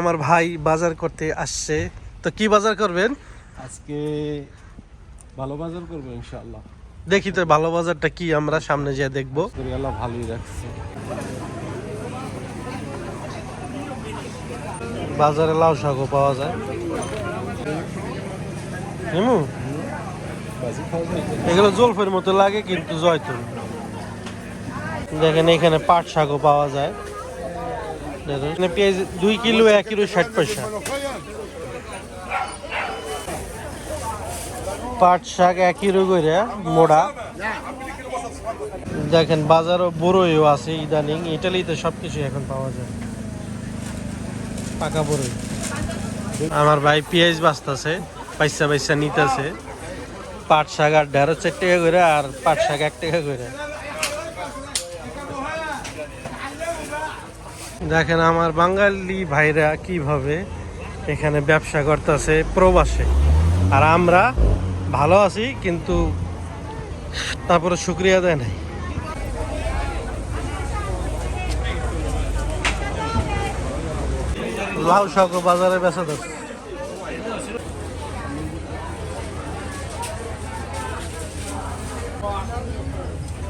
আমার ভাই বাজার করতে আসছে। তো কি বাজার করবেন? আজকে ভালো বাজার করব ইনশাআল্লাহ। দেখি তো ভালো বাজারটা কি আমরা সামনে যেয়ে দেখব। আল্লাহ ভালোই রাখছে। বাজারে লাউ শাকও পাওয়া যায়। হেমু? এগুলো জলফের মতো লাগে কিন্তু জয়তুন দেখেন এখানে পাট শাকও পাওয়া যায়। দেখুন, এখানে পেঁয়াজ দুই কিলো এক কিলো ষাট পয়সা। পাট শাক এক মোড়া। দেখেন বাজারও বড়ইও আছে ইদানিং। ইটালিতে সব কিছু এখন পাওয়া যায়। পাকা বড়ই। আমার ভাই পেঁয়াজ বাঁচতেছে পয়সা পয়সা নিতেছে। পাট শাক আর ঢেঁড়স চার টাকা করে আর পাট শাক এক টাকা করে দেখেন, আমার বাঙালি ভাইরা কীভাবে এখানে ব্যবসা করতেছে প্রবাসে। আর আমরা ভালো আছি, কিন্তু তারপরে শুক্রিয়া দেয় নাই। লাউ শাক বাজারে বেচা দেয়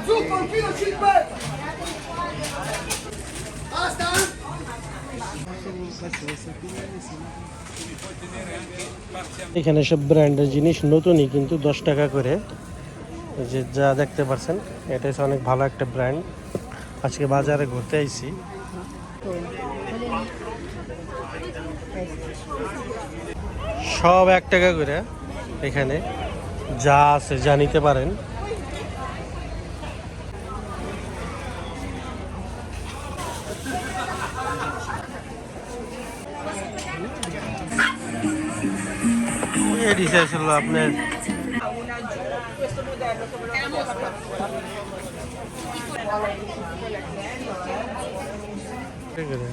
zucca un chilo 5. Basta? এখানে সব ব্র্যান্ডের জিনিস নতুনই কিন্তু দশ টাকা করে যে যা দেখতে পাচ্ছেন এটা হচ্ছে অনেক ভালো একটা ব্র্যান্ড আজকে বাজারে ঘুরতে আইছি সব এক টাকা করে এখানে যা আছে যা নিতে পারেন এটি ছিল আপনার ঠিক আছে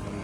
ভালো